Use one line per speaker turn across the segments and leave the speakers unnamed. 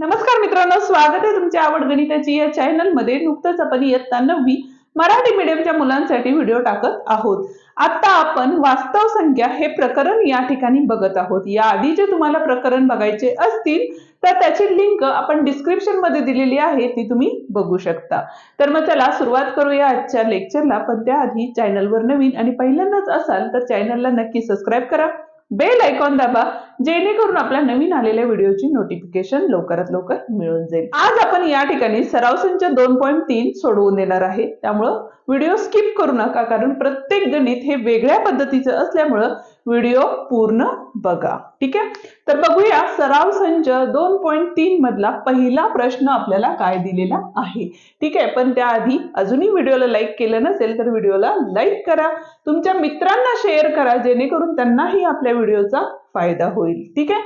नमस्कार मित्रांनो स्वागत आहे तुमच्या आवड गणिताची या चॅनलमध्ये नुकतंच आपण इयत्ता नववी मराठी मीडियमच्या मुलांसाठी व्हिडिओ टाकत आहोत. आता आपण वास्तव संख्या हे प्रकरण या ठिकाणी बघत आहोत. या आधी जे तुम्हाला प्रकरण बघायचे असतील तर त्याची लिंक आपण डिस्क्रिप्शनमध्ये दिलेली आहे ती तुम्ही बघू शकता. तर मग चला सुरुवात करूया आजच्या लेक्चरला पण त्याआधी चॅनलवर नवीन आणि पहिल्यांदाच असाल तर चॅनलला नक्की सबस्क्राईब करा. बेल ऐकॉन दाबा जेणेकरून आपल्या नवीन आलेल्या व्हिडिओची नोटिफिकेशन लवकरात लवकर मिळून जाईल. आज आपण या ठिकाणी सराव संच दोन पॉईंट तीन सोडवून देणार आहे. त्यामुळं व्हिडिओ स्किप करू नका कारण प्रत्येक गणित हे वेगळ्या पद्धतीचं असल्यामुळं व्हिडिओ पूर्ण बघा. ठीक आहे? तर बघूया सराव संच दोन पॉईंट तीन मधला पहिला प्रश्न आपल्याला काय दिलेला आहे. ठीक आहे? पण त्याआधी अजूनही व्हिडिओला लाईक केलं नसेल तर व्हिडिओला लाईक करा. तुमच्या मित्रांना शेअर करा जेणेकरून त्यांनाही आपल्या व्हिडिओचा फायदा होईल. ठीक आहे?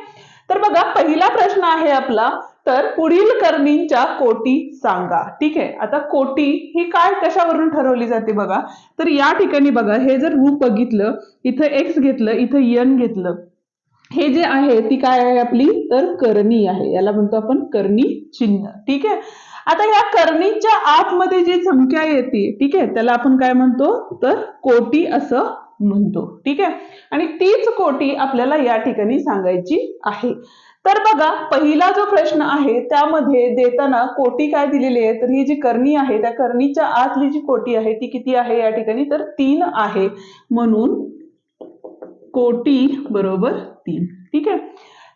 तर बघा पहिला प्रश्न आहे आपला तर पुढील कर्मींच्या कोटी सांगा. ठीक आहे? आता कोटी ही काय कशावरून ठरवली जाते बघा? तर या ठिकाणी बघा हे जर रूप बघितलं इथं एक्स घेतलं इथं यन घेतलं हे जे आहे ती काय आहे आपली? तर करणी आहे. याला म्हणतो आपण करणी चिन्ह. ठीक आहे? आता या करणीच्या आतमध्ये जी संख्या येते ठीक आहे? त्याला आपण काय म्हणतो? तर कोटी असं म्हणतो. ठीक आहे? आणि तीच कोटी आपल्याला या ठिकाणी सांगायची आहे. तर बघा पहिला जो प्रश्न आहे त्यामध्ये देताना कोटी काय दिलेली आहे? तर ही जी करणी आहे त्या करणीच्या आतली जी कोटी आहे ती किती आहे या ठिकाणी? तर तीन आहे. म्हणून कोटी बरोबर तीन. ठीक आहे?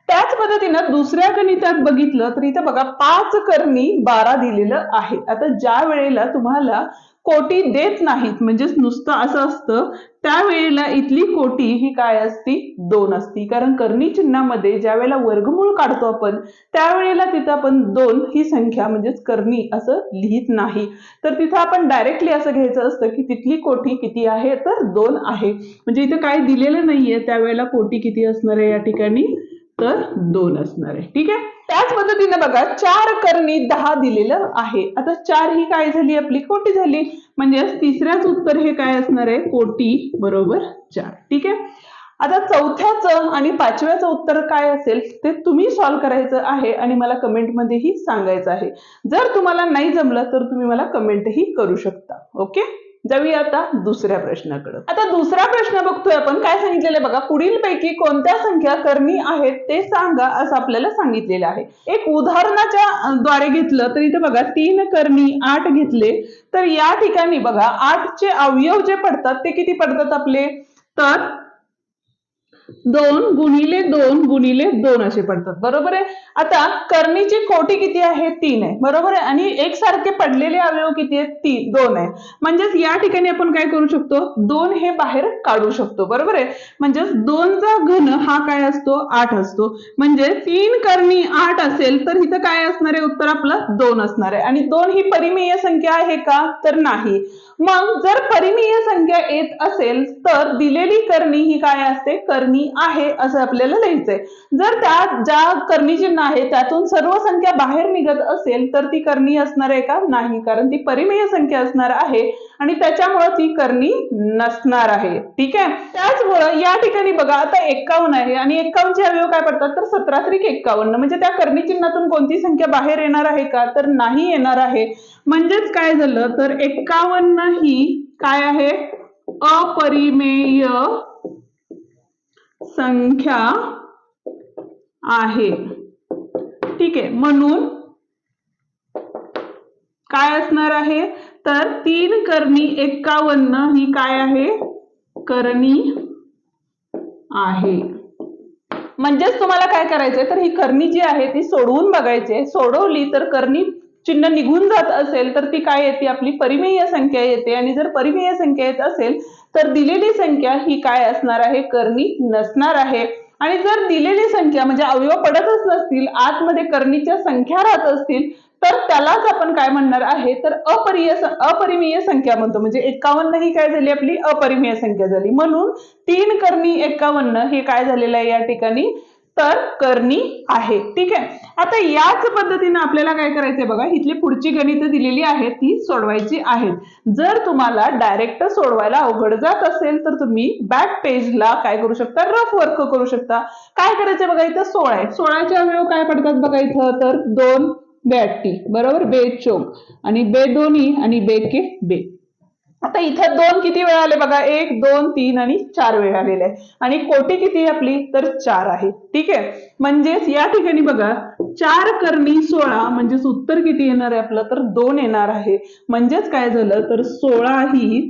त्याच पद्धतीनं दुसऱ्या गणितात बघितलं तर इथं बघा पाच करणी बारा दिलेलं आहे आता ज्या वेळेला तुम्हाला कोटी देत नाहीत. म्हणजेच नुसतं असं असतं त्यावेळेला इथली कोटी ही काय असती? दोन असती. कारण करणी चिन्हामध्ये ज्या वेळेला वर्गमूळ काढतो आपण त्यावेळेला तिथं आपण दोन ही संख्या म्हणजेच करणी असं लिहित नाही. तर तिथं आपण डायरेक्टली असं घ्यायचं असतं की तिथली कोटी किती आहे? तर दोन आहे. म्हणजे इथं काय दिलेलं नाहीये. त्यावेळेला कोटी किती असणार आहे या ठिकाणी? तर दोन असणार आहे. ठीक आहे? त्याच पद्धतीने बघा चार करणी दहा दिलेलं आहे. आता चार ही काय झाली आपली? कोटी झाली. म्हणजे तिसऱ्याच उत्तर हे काय असणार आहे? कोटी बरोबर चार. ठीक आहे? आता चौथ्याचं आणि पाचव्याचं उत्तर काय असेल ते तुम्ही सॉल्व्ह करायचं आहे आणि मला कमेंटमध्येही सांगायचं आहे. जर तुम्हाला नाही जमलं तर तुम्ही मला कमेंटही करू शकता. ओके? जाऊया आता दुसऱ्या प्रश्नाकडे. आता दुसरा प्रश्न बघतोय आपण. काय सांगितलेलं बघा? पुढील पैकी कोणत्या संख्या करणी आहेत ते सांगा असं आपल्याला सांगितलेलं आहे. एक उदाहरणाच्या द्वारे घेतलं तर इथे बघा तीन करणी आठ घेतले. तर या ठिकाणी बघा आठचे अवयव जे पडतात ते किती पडतात आपले? तर दोन गुणिले दोन गुणिले दोन असे पडतात. बरोबर आहे? आता करणीची कोटी किती आहे? तीन आहे. बरोबर आहे? आणि एकसारखे पडलेले अवयव किती आहेत? तीन दोन आहे. म्हणजेच या ठिकाणी आपण काय करू शकतो? दोन हे बाहेर काढू शकतो. बरोबर आहे? म्हणजेच दोनचा घन हा काय असतो? आठ असतो. म्हणजे तीन करणी आठ असेल तर इथं काय असणार आहे? उत्तर आपलं दोन असणार आहे. आणि दोन ही परिमेय संख्या आहे का? तर नाही. मग जर परिमेय संख्या येत असेल तर दिलेली करणी ही काय असते? करणी आहे असं आपल्याला लिहायचंय. जर त्या ज्या करणी चिन्ह आहे त्यातून सर्व संख्या बाहेर निघत असेल तर ती करणी असणार आहे का? नाही कारण ती परिमेय संख्या असणार आहे आणि त्याच्यामुळे ती करणी नसणार आहे. ठीक आहे? त्याचमुळं या ठिकाणी बघा आता एक्कावन्न आहे आणि एक्कावन्नचे अवयव काय पडतात? तर सतरा त्रिक एक्कावन्न. म्हणजे त्या करणी चिन्हातून कोणती संख्या बाहेर येणार आहे का? तर नाही येणार आहे. म्हणजेच काय झालं? तर एक्कावन्न ही काय आहे? अपरिमेय संख्या आहे. ठीक आहे. म्हणून काय असणार आहे? तर तीन करणी एक्कावन्न ही काय आहे? करणी आहे. म्हणजेच तुम्हाला काय करायचंय? तर ही करणी जी आहे ती सोडवून बघायची सोडवली तर करणी चिन्ह निघून जात असेल तर ती काय येते? आपली परिमेय संख्या येते. आणि जर परिमेय संख्या येत असेल तर दिलेली संख्या ही काय असणार आहे? करणी नसणार आहे. आणि जर दिलेली संख्या म्हणजे अवयव पडतच नसतील आतमध्ये करणीच्या संख्या राहत असतील तर त्यालाच आपण काय म्हणणार आहे? तर अपरिय अपरिमेय संख्या म्हणतो. म्हणजे एकावन्न ही काय झाली? आपली अपरिमेय संख्या झाली. म्हणून तीन करणी एकावन्न हे काय झालेलं आहे या ठिकाणी? तर करणी आहे. ठीक आहे? आता याच पद्धतीने आपल्याला काय करायचंय बघा इथली पुढची गणितं दिलेली आहेत ती सोडवायची आहेत. जर तुम्हाला डायरेक्ट सोडवायला अवघड जात असेल तर तुम्ही बॅक पेजला काय करू शकता? रफ वर्क करू शकता. काय करायचंय बघा इथं? सोळा आहे. सोळाचे अवयव काय पडतात बघा इथं? तर दोन बेअट्टी बरोबर? बे चोक आणि बे दोन्ही आणि बे के बे. आता इथं दोन किती वेळा आले बघा? एक दोन तीन आणि चार वेळा आलेले आहे आणि कोटी किती आहे आपली? तर चार आहे. ठीक आहे? म्हणजेच या ठिकाणी बघा चार करणी सोळा म्हणजेच उत्तर किती येणार आहे आपलं? तर दोन येणार आहे. म्हणजेच काय झालं? तर सोळा ही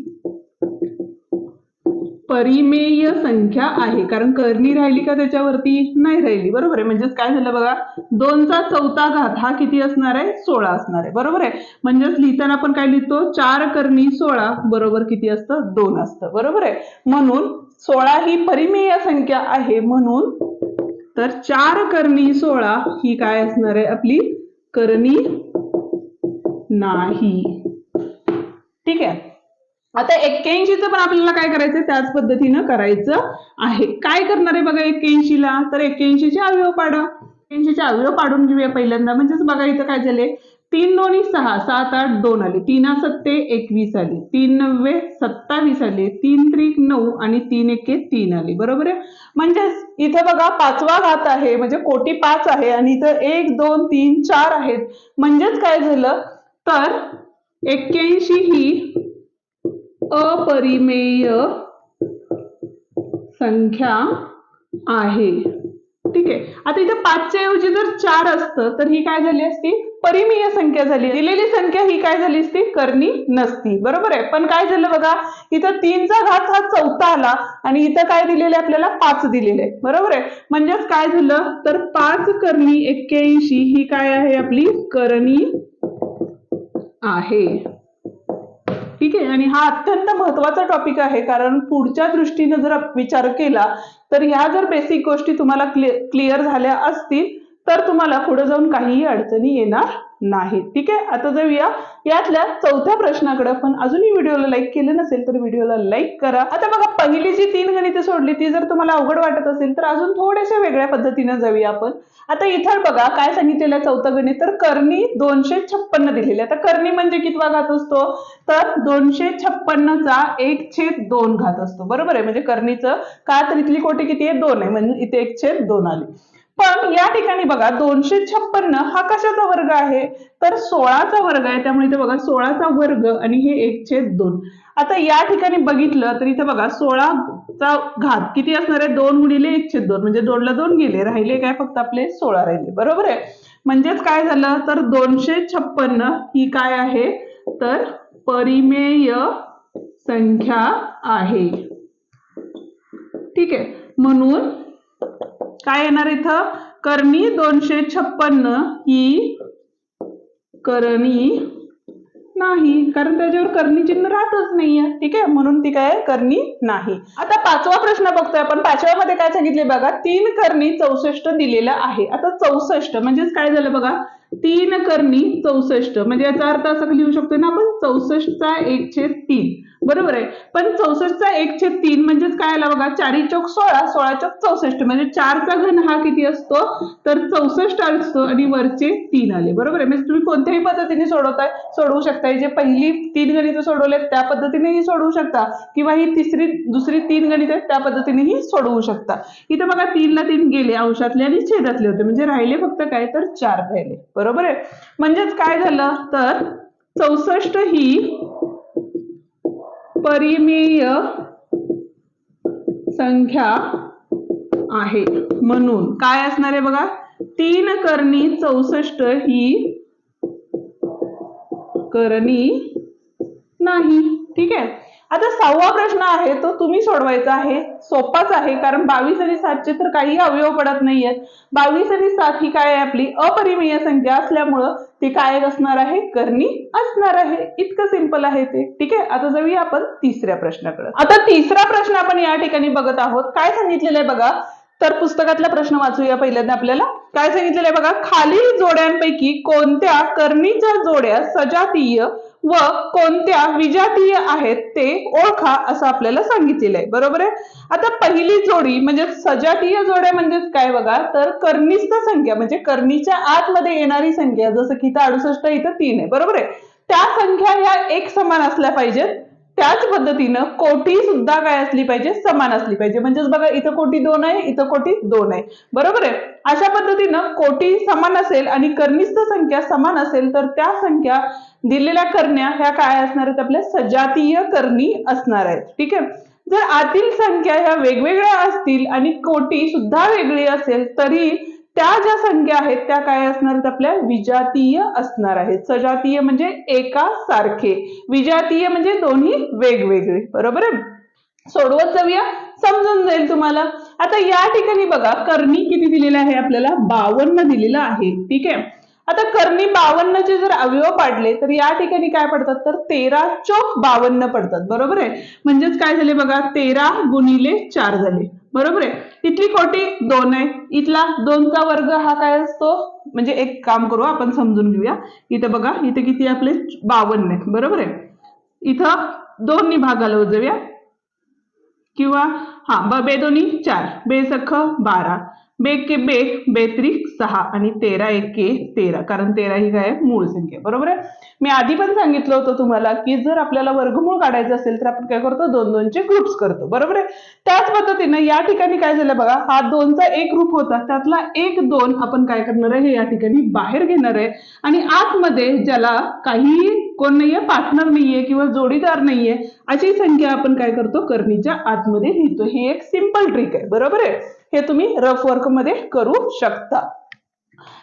परिमेय संख्या आहे. कारण करणी राहिली का त्याच्यावरती? नाही राहिली. बरोबर आहे. म्हणजेच काय झालं बघा? दोनचा चौथा घात हा किती असणार आहे? सोळा असणार आहे. बरोबर आहे? म्हणजेच लिहिताना आपण काय लिहितो? चार करणी सोळा बरोबर किती असतं? दोन असतं. बरोबर आहे? म्हणून सोळा ही परिमेय संख्या आहे. म्हणून तर चार करणी सोळा ही काय असणार आहे? आपली करणी नाही. ठीक आहे? आता एक्क्याऐंशीचं पण आपल्याला काय करायचं त्याच पद्धतीनं करायचं आहे. काय करणार आहे बघा एक्क्याऐंशीला? तर एक्क्याऐंशीचे अवयव पाडा. एक्क्याऐंशीचे अवयव पाडून घेऊया पहिल्यांदा. म्हणजेच बघा इथं काय झाले? तीन दोन्ही सहा. सात आठ दोन आले. तीन सत्ते एकवीस आले. तीन नव्वे सत्तावीस आले. तीन त्रिक नऊ आणि तीन एके तीन आले. बरोबर आहे? म्हणजेच इथं बघा पाचवा घात आहे. म्हणजे कोटी पाच आहे आणि इथं एक दोन तीन चार आहेत. म्हणजेच काय झालं? तर एक्क्याऐंशी ही अपरिमेय संख्या आहे. ठीक आहे. आता इथे पाचच्या ऐवजी जर चार असतं तर ही काय झाली असती? परिमेय संख्या झाली दिलेली संख्या ही काय झाली असती? करणी नसती. बरोबर आहे. पण काय झालं बघा? इथं तीनचा घात हा चौथा आला आणि इथं काय दिलेलं आहे आपल्याला? पाच दिलेले आहे. बरोबर आहे? म्हणजेच काय झालं? तर पाच करणी एक्क्याऐंशी ही काय आहे आपली? करणी आहे. ठीक आहे? आणि हा अत्यंत महत्त्वाचा टॉपिक आहे कारण पुढच्या दृष्टीने जर विचार केला तर ह्या जर बेसिक गोष्टी तुम्हाला क्लिअर झाल्या असतील तर तुम्हाला पुढे जाऊन काहीही अडचणी येणार नाही. ठीक आहे? आता जाऊया यातल्या चौथ्या प्रश्नाकडे. पण अजूनही व्हिडिओला लाईक केलं नसेल तर व्हिडिओला लाईक करा. आता बघा पहिली जी तीन गणिते सोडली ती जर तुम्हाला अवघड वाटत असेल तर अजून थोड्याशा वेगळ्या पद्धतीने जाऊया आपण. आता इथं बघा काय सांगितलेलं आहे चौथं गणित? तर करणी दोनशे छप्पन्न दिलेली. आहे आता करणी म्हणजे कितवा घात असतो? तर दोनशे छप्पन्नचा एक छेद दोन घात असतो. बरोबर आहे? म्हणजे करणीचं का तर इथली कोटी किती आहे? दोन आहे. म्हणजे इथे एक छेद दोन आली. पण या ठिकाणी बघा दोनशे छप्पन्न हा कशाचा वर्ग आहे? तर सोळाचा वर्ग आहे. त्यामुळे इथे बघा सोळाचा वर्ग आणि हे एक छेद दोन. आता या ठिकाणी बघितलं तर इथे बघा सोळाचा घात किती असणार आहे? दोन गुणिले एक छेद दोन. म्हणजे दोनला दोन गेले. राहिले काय? फक्त आपले सोळा राहिले. बरोबर आहे? म्हणजेच काय झालं? तर दोनशे छप्पन्न ही काय आहे? तर परिमेय संख्या आहे. ठीक आहे. म्हणून काय येणार इथं? करणी दोनशे छप्पन्न ही करणी नाही. कारण त्याच्यावर करणी चिन्ह राहतच नाहीये. ठीक आहे? म्हणून ती काय करणी नाही. आता पाचवा प्रश्न बघतोय आपण. पाचव्यामध्ये काय सांगितले बघा? तीन करणी चौसष्ट दिलेलं आहे. आता चौसष्ट म्हणजेच काय झालं बघा? तीन करणी चौसष्ट. म्हणजे याचा अर्थ असा लिहू शकतो ना आपण? चौसष्टचा एक तीन. बरोबर आहे. पण चौसष्टचा एक छेद तीन म्हणजेच काय आला बघा? चारी चौक सोळा सोळा चौक चौसष्ट. म्हणजे चारचा घन हा किती असतो? तर चौसष्ट असतो आणि वरचे तीन आले. बरोबर आहे. म्हणजे तुम्ही कोणत्याही पद्धतीने सोडवताय सोडवू शकताय. जे पहिली तीन गणितं सोडवलेत त्या पद्धतीनेही सोडवू शकता. किंवा ही तिसरी दुसरी तीन गणित आहेत त्या पद्धतीनेही सोडवू शकता. इथं बघा तीनला तीन गेले अंशातले आणि छेदातले होते. म्हणजे राहिले फक्त काय? तर चार राहिले. बरोबर आहे. म्हणजेच काय झालं? तर चौसष्ट ही परिमेय संख्या आहे. म्हणून काय असणार आहे बघा? तीन करणी चौसष्ट ही करणी नाही. ठीक आहे? आता सहावा प्रश्न आहे तो तुम्ही सोडवायचा आहे. सोपाच आहे कारण बावीस आणि सातचे तर काही अवयव पडत नाहीयेत. बावीस आणि सात ही काय आहे आपली? अपरिमेय संख्या असल्यामुळं ती काय असणार आहे? करणी असणार आहे. इतकं सिंपल आहे ते. ठीक आहे? आता जाऊया आपण तिसऱ्या प्रश्नाकडे. आता तिसरा प्रश्न आपण या ठिकाणी बघत आहोत. काय सांगितलेलं आहे बघा? तर पुस्तकातला प्रश्न वाचूया पहिल्यांदा आपल्याला. काय सांगितलेलं आहे बघा खालील जोड्यांपैकी कोणत्या कर्णीच्या जोड्या सजातीय व कोणत्या विजातीय आहेत ते ओळखा असं आपल्याला सांगितलेलं आहे. बरोबर आहे? आता पहिली जोडी म्हणजे सजातीय जोड्या म्हणजेच काय बघा? तर कर्निस्थ संख्या म्हणजे कर्णीच्या आतमध्ये येणारी संख्या जसं की इथं अडुसष्ट इथं तीन आहे. बरोबर आहे? त्या संख्या ह्या एक समान असल्या पाहिजेत. त्याच पद्धतीनं कोटी सुद्धा काय असली पाहिजे? समान असली पाहिजे. म्हणजेच बघा इथं कोटी दोन आहे इथं कोटी दोन आहे. बरोबर आहे? अशा पद्धतीनं कोटी समान असेल आणि कर्णिस्थ संख्या समान असेल तर त्या संख्या दिलेल्या करण्या ह्या काय असणार आहेत? आपल्या सजातीय करणी असणार आहेत. ठीक आहे? जर आतील संख्या ह्या वेगवेगळ्या असतील आणि कोटी सुद्धा वेगळी असेल तरी त्या ज्या संख्या आहेत त्या काय असणार आहेत आपल्या? विजातीय असणार आहेत. सजातीय म्हणजे एका सारखे. विजातीय म्हणजे दोन्ही वेगवेगळे. बरोबर आहे? सोडवत जाऊया. समजून जाईल तुम्हाला. आता या ठिकाणी बघा कर्णी किती दिलेलं आहे आपल्याला? बावन्न दिलेलं आहे. ठीक आहे? आता कर्णी बावन्नचे जर अवयव पाडले तर या ठिकाणी काय पडतात? तर तेरा चौक बावन्न पडतात. बरोबर आहे? म्हणजेच काय झाले बघा? तेरा गुणिले चार झाले. बरोबर आहे? इथली कोटी दोन आहे. इथला दोनचा वर्ग हा काय असतो? म्हणजे एक काम करू आपण समजून घेऊया. इथं बघा इथे किती आपले? बावन्न आहे. बरोबर आहे? इथं दोन भाग घालवत जाऊया किंवा हा बेदोनी चार. बेसख बारा. बे बेक बे बेत्रिक सहा आणि तेरा एके तेरा. कारण तेरा ही काय? आहे? मूळ संख्या. बरोबर आहे? मी आधी पण सांगितलं होतं तुम्हाला की जर आपल्याला वर्गमूळ काढायचं असेल तर आपण काय करतो? दोन दोनचे ग्रुप्स करतो. बरोबर आहे? त्याच पद्धतीनं या ठिकाणी काय झालं बघा? हा दोनचा एक ग्रुप होता. त्यातला एक दोन आपण काय करणार आहे? हे या ठिकाणी बाहेर घेणार आहे. आणि आतमध्ये ज्याला काही कोण नाहीये पार्टनर नाहीये किंवा जोडीदार नाहीये अशी संख्या आपण काय करतो? करणीच्या आतमध्ये लिहितो. ही एक सिंपल ट्रिक आहे. बरोबर आहे? हे तुम्ही रफ वर्कमध्ये करू शकता.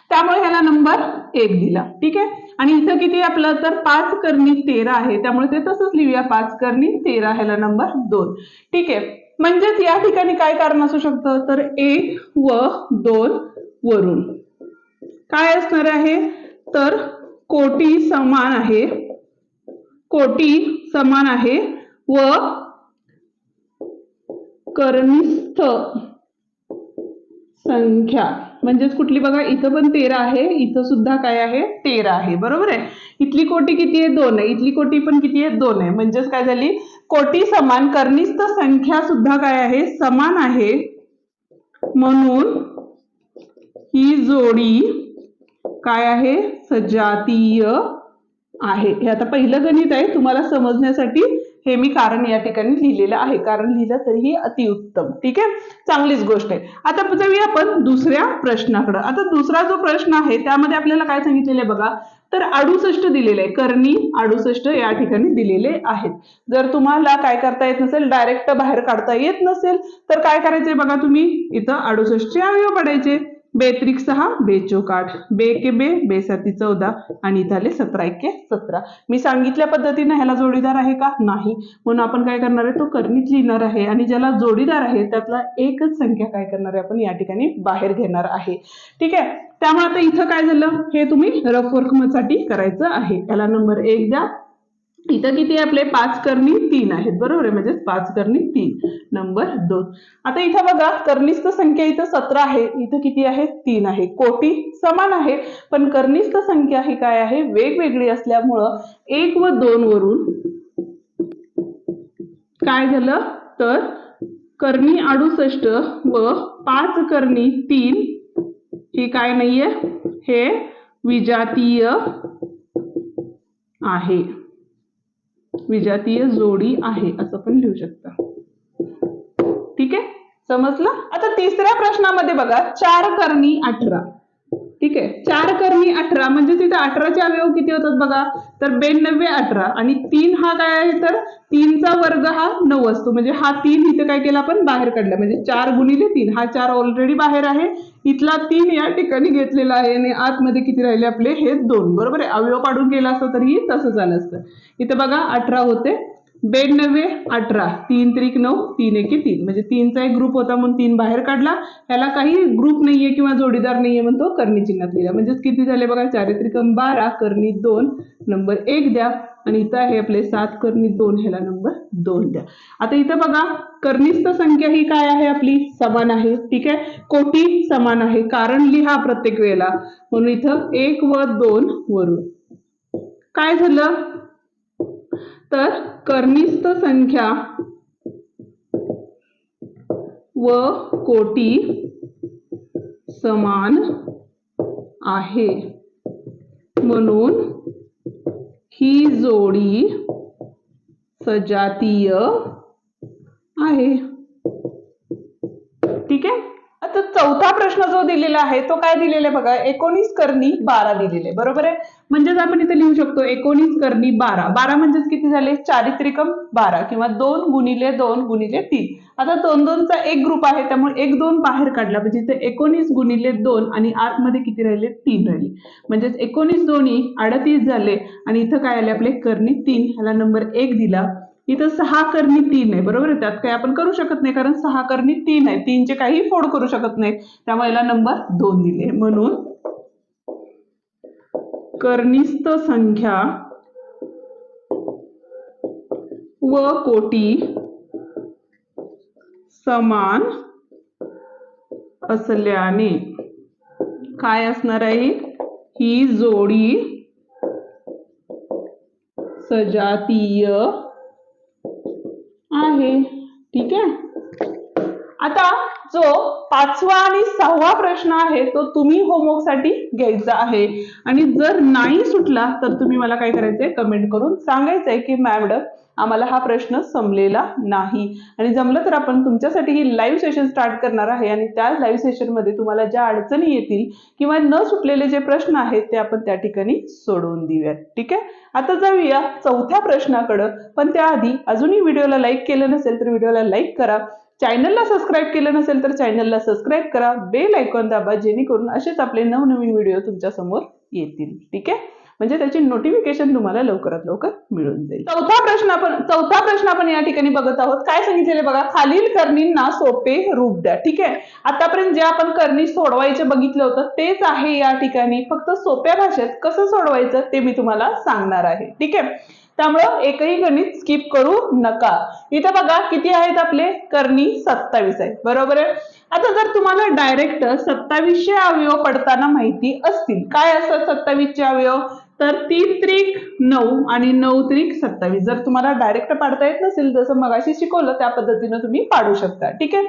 त्यामुळे ह्याला नंबर एक दिला. ठीक आहे? आणि इथं किती आपलं? तर पाच करणी तेरा आहे. त्यामुळे ते तसंच लिहूया. पाच करणी तेरा ह्याला नंबर दोन. ठीक आहे? म्हणजेच या ठिकाणी काय कारण असू शकतं? तर एक व दोन वरून. काय असणार आहे? तर कोटी समान आहे. कोटी समान आहे व कर्निस्थ संख्या. म्हणजेच कुठली बघा इथं पण तेरा आहे इथं सुद्धा काय आहे? तेरा आहे. बरोबर आहे? इथली कोटी किती आहे? दोन आहे. इथली कोटी पण किती आहे? दोन आहे. म्हणजेच काय झाली? कोटी समान कर्निस्थ संख्या सुद्धा काय आहे? समान आहे. म्हणून ही जोडी काय आहे? सजातीय आहे. हे आता पहिलं गणित आहे. तुम्हाला समजण्यासाठी हे मी कारण या ठिकाणी लिहिलेलं आहे. कारण लिहिलं तरीही अतिउत्तम. ठीक आहे? चांगलीच गोष्ट आहे. आता जाऊया आपण दुसऱ्या प्रश्नाकडे. आता दुसरा जो प्रश्न आहे त्यामध्ये आपल्याला काय सांगितलेलं आहे बघा? तर अडुसष्ट दिलेले आहे. कर्णी अडुसष्ट या ठिकाणी दिलेले आहेत. जर तुम्हाला काय करता येत नसेल डायरेक्ट बाहेर काढता येत नसेल तर काय करायचंय बघा तुम्ही? इथं अडुसष्टचे अवयव पडायचे. बेत्रिक सहा बेचोक आठ बे के बे बेसाती चौदा आणि इथं आले सतरा एके सतरा. मी सांगितल्या पद्धतीने ह्याला जोडीदार आहे का? नाही. म्हणून आपण काय करणार आहे? तो कर्णीच लिहिणार आहे आणि ज्याला जोडीदार आहे त्यातला एकच संख्या काय करणार आहे आपण या ठिकाणी बाहेर घेणार आहे. ठीक आहे? त्यामुळे आता इथं काय झालं? हे तुम्ही रफ वर्कसाठी करायचं आहे. त्याला नंबर एक द्या. इथं किती आपले? पाच करणी तीन आहेत. बरोबर आहे? म्हणजे पाच करणी तीन. नंबर दोन. आता इथं बघा कर्निस्थ संख्या इथं सतरा आहे. इथं किती आहे? तीन आहे. कोटी समान आहे. पण कर्निस्थ संख्या ही काय आहे? वेगवेगळी असल्यामुळं एक व दोन वरून काय झालं? तर कर्णी अडुसष्ट व पाच कर्णी तीन ही काय नाहीये? हे विजातीय आहे. विजातीय जोडी आहे असं पण लिहू शकता. ठीक आहे? समजलं? आता तिसऱ्या प्रश्नामध्ये बघा चार करणी अठरा. ठीक आहे? चार करणी अठरा म्हणजे तिथे अठराचे अवयव किती होतात बघा? तर बेनव्वे अठरा आणि तीन हा काय आहे तर? तीनचा वर्ग हा नऊ असतो. म्हणजे हा तीन इथे काय केला आपण? बाहेर काढला. म्हणजे चार गुणिले तीन. हा चार ऑलरेडी बाहेर आहे. इथला तीन या ठिकाणी घेतलेला आहे आणि आतमध्ये किती राहिले आपले? हे दोन. बरोबर आहे? अवयव काढून गेला असतं तरीही तसं झालं असतं. इथं बघा अठरा होते. बेनव्वे अठरा. तीन त्रिक नऊ तीन एके तीन. म्हणजे तीनचा एक ग्रुप होता म्हणून तीन बाहेर काढला. ह्याला काही ग्रुप नाहीये किंवा जोडीदार नाहीये म्हणतो कर्णी चिन्हात लिहिला. म्हणजेच किती झाले बघा चारित्रिकम बारा कर्णी दोन नंबर एक द्या. आणि इथं आहे आपले सात कर्णी दोन ह्याला नंबर दोन द्या. आता इथं बघा कर्निस्थ संख्या ही काय आहे आपली? समान आहे. ठीक आहे? कोटी समान आहे. कारण लिहा प्रत्येक वेळेला. म्हणून इथं एक व दोन वरून. काय झालं? तर कर्निस्थ संख्या व कोटी समान आहे. म्हणून ही जोडी सजातीय आहे. तर चौथा प्रश्न जो दिलेला आहे तो काय दिलेला आहे बघा? एकोणीस करणी बारा दिलेले बरोबर आहे? म्हणजेच आपण इथे लिहू शकतो एकोणीस करणी बारा. बारा म्हणजेच किती झाले? चारित्रिकम बारा किंवा दोन गुणिले दोन गुणिले तीन. आता दोन दोनचा एक ग्रुप आहे त्यामुळे एक दोन बाहेर काढला म्हणजे इथे एकोणीस गुणिले दोन आणि आतमध्ये किती राहिले? तीन राहिले. म्हणजेच एकोणीस दोन्ही अडतीस झाले आणि इथं काय आले? आपले करणी तीन. ह्याला नंबर एक दिला. इथं सहा करणी तीन आहे बरोबर आहे? त्यात काही आपण करू शकत नाही कारण सहा करणी तीन आहे. तीनचे काही फोड करू शकत नाही. त्यामुळे याला नंबर दोन दिले. म्हणून कर्निस्थ संख्या व कोटी समान असल्याने काय असणार आहे? ही जोडी सजातीय आहे. ठीक आहे? आता जो पाचवा आणि सहावा प्रश्न आहे तो तुम्ही होमवर्कसाठी घ्यायचा आहे. आणि जर नाही सुटला तर तुम्ही मला काय करायचंय? कमेंट करून सांगायचंय की मॅडम आम्हाला हा प्रश्न संपलेला नाही. आणि जमलं तर आपण तुमच्यासाठी ही लाईव्ह सेशन स्टार्ट करणार आहे. आणि त्या लाईव्ह सेशनमध्ये तुम्हाला ज्या अडचणी येतील किंवा न सुटलेले जे प्रश्न आहेत ते आपण त्या ठिकाणी सोडवून देऊयात. ठीक आहे? आता जाऊया चौथ्या प्रश्नाकडं. पण त्याआधी अजूनही व्हिडिओला लाईक केलं नसेल तर व्हिडिओला लाईक करा. चॅनलला सबस्क्राईब केलं नसेल तर चॅनलला सबस्क्राईब करा. बेल आयकॉन दाबा जेणेकरून असेच आपले नवनवीन व्हिडिओ तुमच्यासमोर येतील. ठीक आहे? म्हणजे त्याची नोटिफिकेशन तुम्हाला लवकरात लवकर मिळून जाईल. चौथा प्रश्न आपण चौथा प्रश्न आपण या ठिकाणी बघत आहोत. काय सांगितलेले बघा? खालील कर्णींना सोपे रूप द्या. ठीक आहे? आतापर्यंत जे आपण कर्णी सोडवायचे बघितलं होतं तेच आहे या ठिकाणी. फक्त सोप्या भाषेत कसं सोडवायचं ते मी तुम्हाला सांगणार आहे. ठीक आहे? त्यामुळं एकही गणित स्किप करू नका. इथं बघा किती आहेत आपले? कर्णी सत्तावीस आहेत. बरोबर आहे? आता जर तुम्हाला डायरेक्ट सत्तावीसशे अवयव पडताना माहिती असतील काय असतात सत्तावीसचे अवयव? तर तीन त्रिक नऊ आणि नऊ त्रिक सत्तावीस. जर तुम्हाला डायरेक्ट पाडता येत नसेल जसं मगाशी शिकवलं त्या पद्धतीनं तुम्ही पाडू शकता. ठीक आहे?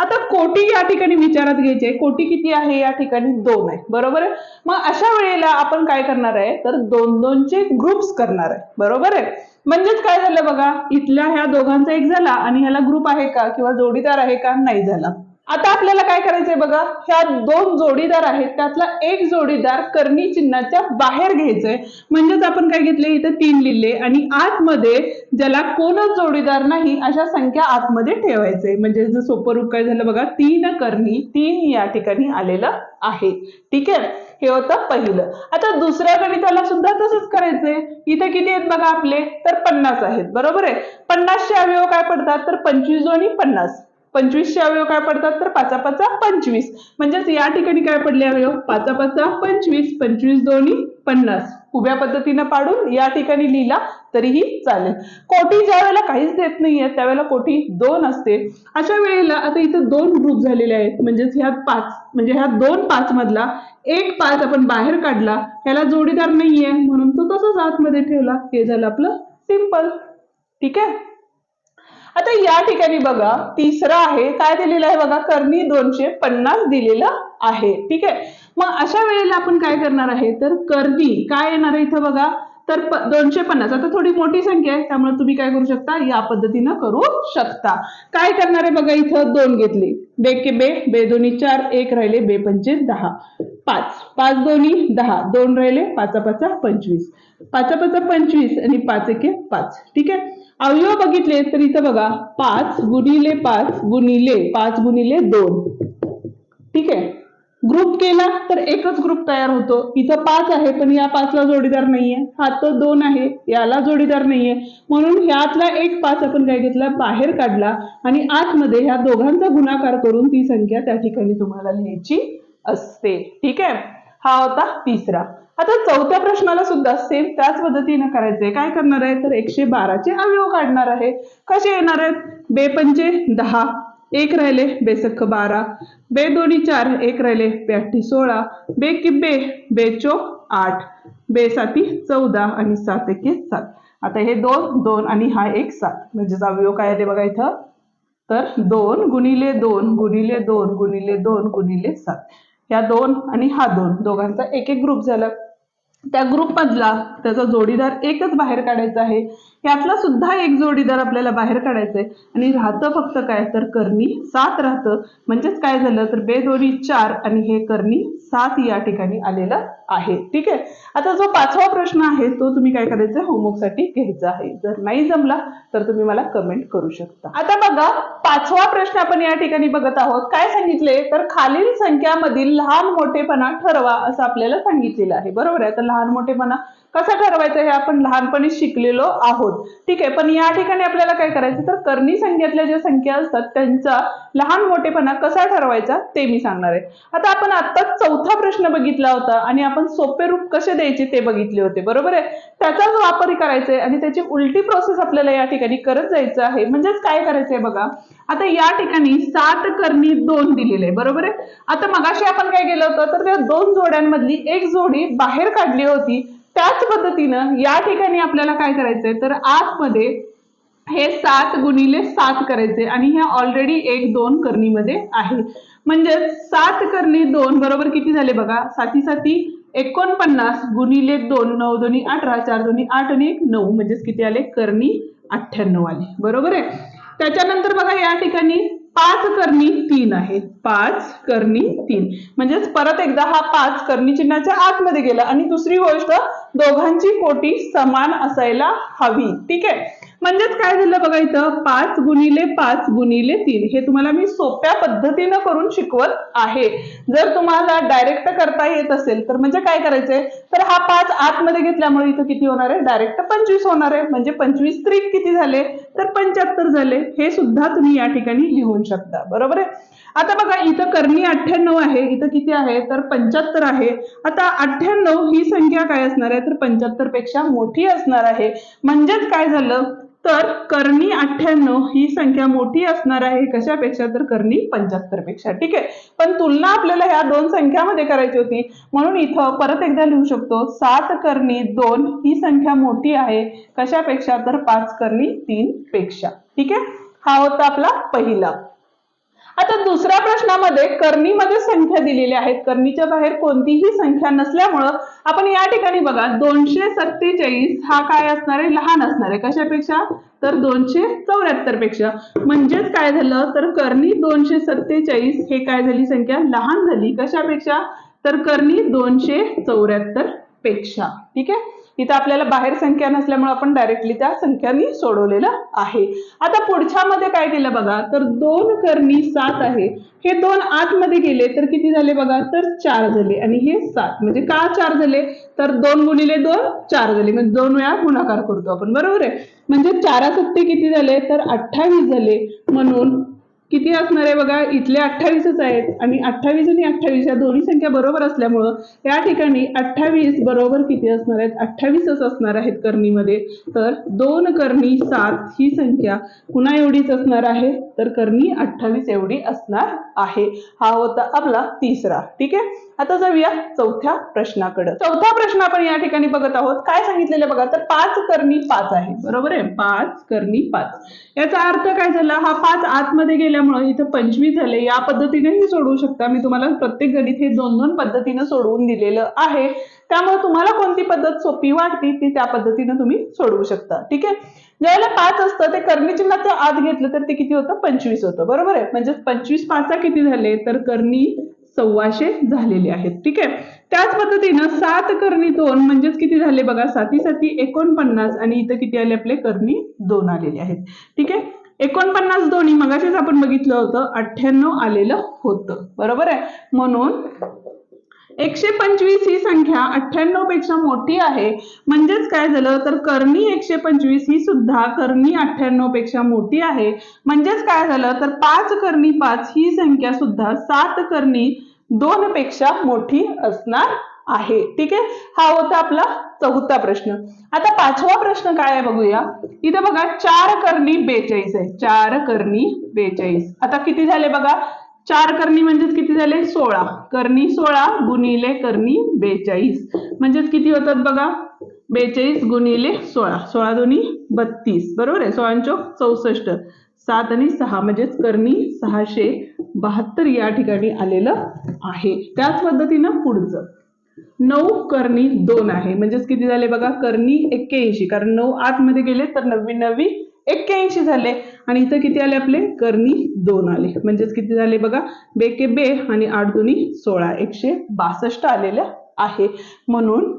आता कोटी या ठिकाणी विचारात घ्यायचे. कोटी किती आहे? या ठिकाणी दोन आहे. बरोबर आहे? मग अशा वेळेला आपण काय करणार आहे? तर दोन दोनचे ग्रुप्स करणार आहे. बरोबर आहे? म्हणजेच काय झालं बघा? इथल्या ह्या दोघांचा एक झाला आणि ह्याला ग्रुप आहे का? किंवा जोडीदार आहे का? नाही झाला. आता आपल्याला काय करायचंय बघा? ह्या दोन जोडीदार आहेत त्यातला एक जोडीदार कर्णी चिन्हाच्या बाहेर घ्यायचंय. म्हणजेच आपण काय घेतले? इथं तीन लिहिले आणि आतमध्ये ज्याला कोणच जोडीदार नाही अशा संख्या आतमध्ये ठेवायचंय. म्हणजे जर सोपं रूप काय झालं बघा? तीन कर्णी तीन या ठिकाणी आलेलं आहे. ठीक आहे? हे होतं पहिलं. आता दुसऱ्या गणिताला सुद्धा तसंच करायचंय. इथे किती आहेत बघा आपले? तर पन्नास आहेत. बरोबर आहे? पन्नासचे अवयव काय पडतात? तर पंचवीस आणि पन्नास. पंचवीसचे अवयव काय पडतात? तर पाचा पाचा पंचवीस. म्हणजेच या ठिकाणी काय पडले अवयव? पाचा पाचा पंचवीस पंचवीस दोन्ही पन्नास. उभ्या पद्धतीनं पाडून या ठिकाणी लिहिला तरीही चालेल. कोटी ज्या वेळेला काहीच देत नाहीये त्यावेळेला कोटी दोन असते. अशा वेळेला आता इथे दोन ग्रुप झालेले आहेत. म्हणजेच ह्या पाच म्हणजे ह्या दोन पाच मधला एक पाच आपण बाहेर काढला ह्याला जोडीदार नाहीये म्हणून तो तसंच आतमध्ये ठेवला. हे झालं आपलं सिंपल ठीक आहे? आता या ठिकाणी बघा तिसरा आहे काय दिलेलं आहे बघा कर्णी दोनशे पन्नास दिलेलं आहे. ठीक आहे? मग अशा वेळेला आपण काय करणार आहे? तर कर्णी काय येणार आहे इथं बघा? तर दोनशे पन्नास. आता थोडी मोठी संख्या आहे त्यामुळे तुम्ही काय करू शकता? या पद्धतीनं करू शकता. काय करणार आहे बघा इथं? दोन घेतले. बे के बे बे दोन्ही चार एक राहिले बे पंचे दहा. पाच. पाच दोन्ही दहा. दोन राहिले पाचा पाचा पंचवीस. पाचा पाचा पंचवीस आणि पाच एके पाच. ठीक आहे? अवयव बघितले तर इथं बघा पाच गुणिले पाच गुणिले पाच गुणिले दोन. ठीक आहे? ग्रुप केला तर एकच ग्रुप तयार होतो. इथं पाच आहे पण या पाचला जोडीदार नाहीये. हा तो दोन आहे याला जोडीदार नाहीये. म्हणून ह्यातला एक पाच आपण काय घेतला? बाहेर काढला आणि आतमध्ये ह्या दोघांचा गुणाकार करून ती संख्या त्या ठिकाणी तुम्हाला लिहायची असते. ठीक आहे? हा होता तिसरा. आता चौथ्या प्रश्नाला सुद्धा सेम त्याच पद्धतीने करायचंय. काय करणार आहे? तर एकशे बाराचे अवयव काढणार आहे. कसे येणार आहेत? बेपंचे दहा एक राहिले बेसक्क बारा बे दोन्ही चार एक राहिले बे अठ्ठी सोळा बे किब्बे बे चोक आठ बे साती चौदा आणि सात एके सात. आता हे दोन दोन आणि हा एक सात. म्हणजेच अवयव काय आले बघा इथं? तर दोन गुणिले दोन गुणिले दोन गुणिले दोन गुणिले सात. ह्या दोन आणि हा दोन दोघांचा एक एक ग्रुप झाला. त्या ग्रुपमधला त्याचा जोडीदार एकच बाहेर काढायचा आहे. यातला सुद्धा एक जोडीदार आपल्याला बाहेर काढायचा आहे आणि राहतं फक्त काय? तर करणी सात राहतं. म्हणजेच काय झालं? तर बेदोरी चार आणि हे करणी सात या ठिकाणी आलेलं आहे. ठीक आहे? आता जो पाचवा प्रश्न आहे तो तुम्ही काय करायचं होमवर्कसाठी घ्यायचा आहे. जर नाही जमला तर तुम्ही मला कमेंट करू शकता. आता बघा पाचवा प्रश्न आपण या ठिकाणी बघत आहोत. काय सांगितले? तर खालील संख्यामधील लहान मोठेपणा ठरवा असं आपल्याला सांगितलेलं आहे. बरोबर आहे? तर लहान मोठेपणा कसा ठरवायचा हे आपण लहानपणी शिकलेलो आहोत. ठीक आहे पण या ठिकाणी आपल्याला काय करायचं? तर कर्णी संख्यातल्या ज्या संख्या असतात त्यांचा लहान मोठेपणा कसा ठरवायचा ते मी सांगणार आहे. आता आपण आता चौथा प्रश्न बघितला होता आणि आपण सोपे रूप कसे द्यायचे ते बघितले होते बरोबर आहे? त्याचाच वापर करायचा आहे आणि त्याची उलटी प्रोसेस आपल्याला या ठिकाणी करत जायचं आहे. म्हणजेच काय करायचंय बघा आता या ठिकाणी सात कर्णी दोन दिलेले आहे बरोबर आहे? आता मगाशी आपण काय केलं होतं? तर त्या दोन जोड्यांमधली एक जोडी बाहेर काढली होती. त्याच पद्धतीनं या ठिकाणी आपल्याला काय करायचंय? तर आतमध्ये हे सात गुणिले सात करायचे आणि हे ऑलरेडी एक दोन करणीमध्ये आहे. म्हणजे सात करणी दोन बरोबर किती झाले बघा? साथी साथी एकोणपन्नास गुणिले दोन नऊ दोन्ही अठरा चार दोन्ही आठ आणि एक नऊ. म्हणजेच किती आले? करणी अठ्ठ्याण्णव आले. बरोबर आहे? त्याच्यानंतर बघा या ठिकाणी पाच कर्णी तीन आहेत. पाच कर्णी तीन. म्हणजेच परत एकदा हा पाच कर्णी चिन्हाच्या आतमध्ये गेला आणि दुसरी गोष्ट दोघांची कोटी समान असायला हवी. ठीक आहे? म्हणजेच काय झालं बघा इथं? पाच गुणिले पाच गुणिले तीन. हे तुम्हाला मी सोप्या पद्धतीनं करून शिकवत आहे. जर तुम्हाला डायरेक्ट करता येत असेल तर म्हणजे काय करायचंय? तर हा पाच आतमध्ये घेतल्यामुळे इथं किती होणार आहे? डायरेक्ट पंचवीस होणार आहे. म्हणजे पंचवीस त्रिक किती झाले? तर पंच्याहत्तर झाले. हे सुद्धा तुम्ही या ठिकाणी लिहून शकता. बरोबर आहे? आता बघा इथं करणी अठ्ठ्याण्णव आहे. इथं किती आहे? तर पंच्याहत्तर आहे. आता अठ्ठ्याण्णव ही संख्या काय असणार आहे? तर पंच्याहत्तरपेक्षा मोठी असणार आहे. म्हणजेच काय झालं? तर कर्णी अठ्ठ्याण्णव ही संख्या मोठी असणार आहे. कशापेक्षा? तर कर्णी पंच्याहत्तरपेक्षा. ठीक आहे? पण तुलना आपल्याला ह्या दोन संख्यामध्ये करायची होती. म्हणून इथं परत एकदा लिहू शकतो. सात कर्णी दोन ही संख्या मोठी आहे. कशापेक्षा? तर पाच कर्णी तीन पेक्षा. ठीक आहे? हा होता आपला पहिला. आता दुसऱ्या प्रश्नामध्ये कर्णीमध्ये संख्या दिलेल्या आहेत. कर्णीच्या बाहेर कोणतीही संख्या नसल्यामुळं आपण या ठिकाणी बघा दोनशे सत्तेचाळीस हा काय असणार आहे? लहान असणार आहे. कशापेक्षा? तर दोनशे चौऱ्याहत्तरपेक्षा. म्हणजेच काय झालं? तर कर्णी दोनशे सत्तेचाळीस हे काय झाली संख्या? लहान झाली. कशापेक्षा? तर कर्णी दोनशे चौऱ्याहत्तरपेक्षा. ठीक आहे? इथं आपल्याला बाहेर संख्या नसल्यामुळे आपण डायरेक्टली त्या संख्यानी सोडवलेलं आहे. आता पुढच्या मध्ये काय केलं बघा? तर दोन कर्णी सात आहे. हे दोन आतमध्ये गेले तर किती झाले बघा? तर चार झाले. आणि हे सात. म्हणजे का चार झाले? तर दोन गुणिले दोन चार झाले. म्हणजे दोन वेळा गुणाकार करतो आपण. बरोबर आहे? म्हणजे चारा सत्ते किती झाले? तर अठ्ठावीस झाले. म्हणून किती असणार आहे बघा? इथले अठ्ठावीसच आहेत. आणि अठ्ठावीस आणि अठ्ठावीस या दोन्ही संख्या बरोबर असल्यामुळं या ठिकाणी अठ्ठावीस बरोबर किती असणार आहेत? अठ्ठावीसच असणार आहेत कर्णीमध्ये. तर दोन कर्णी सात ही संख्या पुन्हा एवढीच असणार आहे. तर कर्णी अठ्ठावीस एवढी असणार आहे. हा होता आपला तिसरा. ठीक आहे? आता जाऊया चौथ्या प्रश्नाकडे. चौथा प्रश्न आपण या ठिकाणी बघत आहोत. काय सांगितलेलं बघा तर पाच कर्णी पाच आहे. बरोबर आहे? पाच कर्णी पाच. याचा अर्थ काय झाला? हा पाच आतमध्ये गेल्यामुळे इथं पंचवीस झाले. या पद्धतीनेही सोडवू शकता. मी तुम्हाला प्रत्येक गणित हे दोन दोन पद्धतीनं सोडवून दिलेलं आहे. त्यामुळे तुम्हाला कोणती पद्धत सोपी वाटते ती त्या पद्धतीनं तुम्ही सोडवू शकता. ठीक आहे? ज्यावेळेला पाच असतं ते कर्णी चिन्हाचं आत घेतलं तर ते किती होतं? पंचवीस होतं. बरोबर आहे? म्हणजे पंचवीस पाचा किती झाले? तर कर्णी सव्वाशे झालेले आहेत. ठीक आहे? त्याच पद्धतीनं सात करणी दोन म्हणजेच किती झाले बघा? साती साती एकोणपन्नास आणि इथं किती आले आपले? करणी दोन आलेले आहेत. ठीक आहे? एकोणपन्नास दोन्ही मगाशीच आपण बघितलं होतं. अठ्ठ्याण्णव आलेलं होतं. बरोबर आहे? म्हणून एकशे पंचवीस ही संख्या अठ्ठ्याण्णवपेक्षा मोठी आहे. म्हणजेच काय झालं? तर कर्णी एकशे पंचवीस ही सुद्धा कर्णी अठ्ठ्याण्णवपेक्षा मोठी आहे. म्हणजेच काय झालं? तर पाच कर्णी पाच ही संख्या सुद्धा सात कर्णी दोन पेक्षा मोठी असणार आहे. ठीक आहे? हा होता आपला चौथा प्रश्न. आता पाचवा प्रश्न काय आहे बघूया. इथं बघा चार कर्णी बेचाळीस आहे. चार कर्णी बेचाळीस. आता किती झाले बघा? चार करणी म्हणजेच किती झाले? सोळा. करणी सोळा गुणिले करणी बेचाळीस. म्हणजेच किती होतात बघा? बेचाळीस गुणिले सोळा. सोळा दोन्ही बत्तीस. बरोबर आहे? सोळांचो चौसष्ट. सात आणि सहा म्हणजेच करणी सहाशे बहात्तर या ठिकाणी आलेलं आहे. त्याच पद्धतीनं पुढचं. नऊ करणी दोन आहे. म्हणजेच किती झाले बघा? करणी एक्क्याऐंशी. कारण नऊ आतमध्ये गेले तर नव्वी नव्वी एक्क्याऐंशी झाले. आणि इथं किती आले आपले? करणी दोन आले. म्हणजेच किती झाले बघा? बेके बे आणि आठ दोन्ही सोळा. एकशे बासष्ट आलेल्या आहे. म्हणून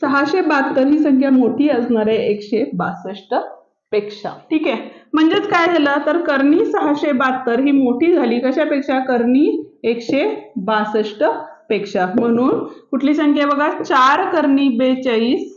सहाशे बहात्तर ही संख्या मोठी असणार आहे एकशे बासष्टपेक्षा. ठीक आहे? म्हणजेच काय झालं? तर करणी सहाशे बहात्तर ही मोठी झाली. कशापेक्षा? करणी एकशे बासष्टपेक्षा. म्हणून कुठली संख्या बघा? चार करणी बेचाळीस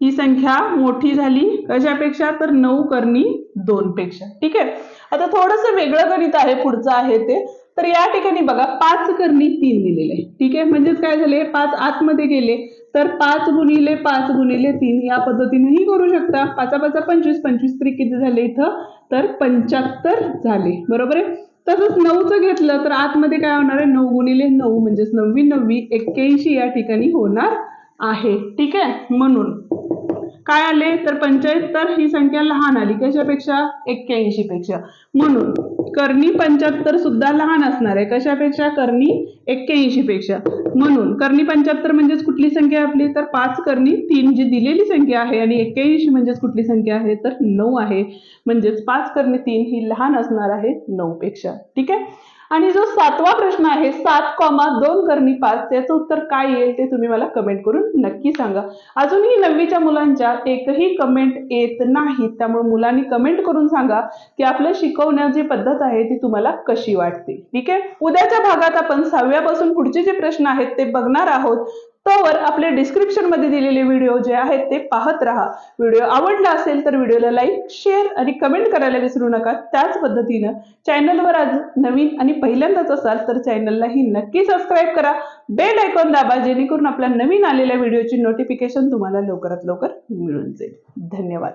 ही संख्या मोठी झाली. कशापेक्षा? तर नऊ करणी दोन पेक्षा ठीक आहे? आता थोडंसं वेगळं गणित आहे पुढचं आहे ते. तर या ठिकाणी बघा पाच करणी तीन दिलेले. आहे ठीक आहे? म्हणजेच काय झाले? पाच आतमध्ये गेले. तर पाच गुणिले पाच गुणिले तीन या पद्धतीनेही करू शकता. पाचा पाचा पंचवीस पंचवीस तरी किती झाले इथं? तर पंच्याहत्तर झाले. बरोबर आहे? तसंच नऊचं घेतलं तर आतमध्ये काय होणार आहे? नऊ गुणिले नऊ म्हणजेच नववी नववी एक्क्याऐंशी या ठिकाणी होणार आहे. ठीक आहे? म्हणून. काय आले? तर पंच्याहत्तर ही संख्या लहान आली. कशापेक्षा? एक्क्याऐंशी पेक्षा. म्हणून करणी पंच्याहत्तर सुद्धा लहान असणार आहे. कशापेक्षा? करणी एक्क्याऐंशी पेक्षा. म्हणून करणी पंच्याहत्तर म्हणजेच कुठली संख्या आपली? तर पाच करणी तीन जी दिलेली संख्या आहे आणि एक्क्याऐंशी म्हणजेच कुठली संख्या आहे? तर नऊ आहे. म्हणजेच पाच करणी तीन ही लहान असणार आहे नऊ पेक्षा. ठीक आहे? आणि जो सातवा प्रश्न आहे सात कॉमा दोन करणी पाच त्याचं उत्तर काय येईल ते तुम्ही मला कमेंट करून नक्की सांगा. अजूनही नववीच्या मुलांच्या एकही कमेंट येत नाही त्यामुळे मुलांनी कमेंट करून सांगा की आपलं शिकवण्याची पद्धत आहे ती तुम्हाला कशी वाटते. ठीक आहे? उद्याच्या भागात आपण सहाव्यापासून पुढचे जे प्रश्न आहेत ते बघणार आहोत. तोवर आपले डिस्क्रिप्शनमध्ये दिलेले व्हिडिओ जे आहेत ते पाहत राहा. व्हिडिओ आवडला असेल तर व्हिडिओला लाईक शेअर आणि कमेंट करायला विसरू नका. त्याच पद्धतीनं चॅनलवर आज नवीन आणि पहिल्यांदाच असाल तर चॅनललाही नक्की सबस्क्राईब करा. बेल आयकॉन दाबा जेणेकरून आपल्या नवीन आलेल्या व्हिडिओची नोटिफिकेशन तुम्हाला लवकरात लवकर मिळून जाईल. धन्यवाद.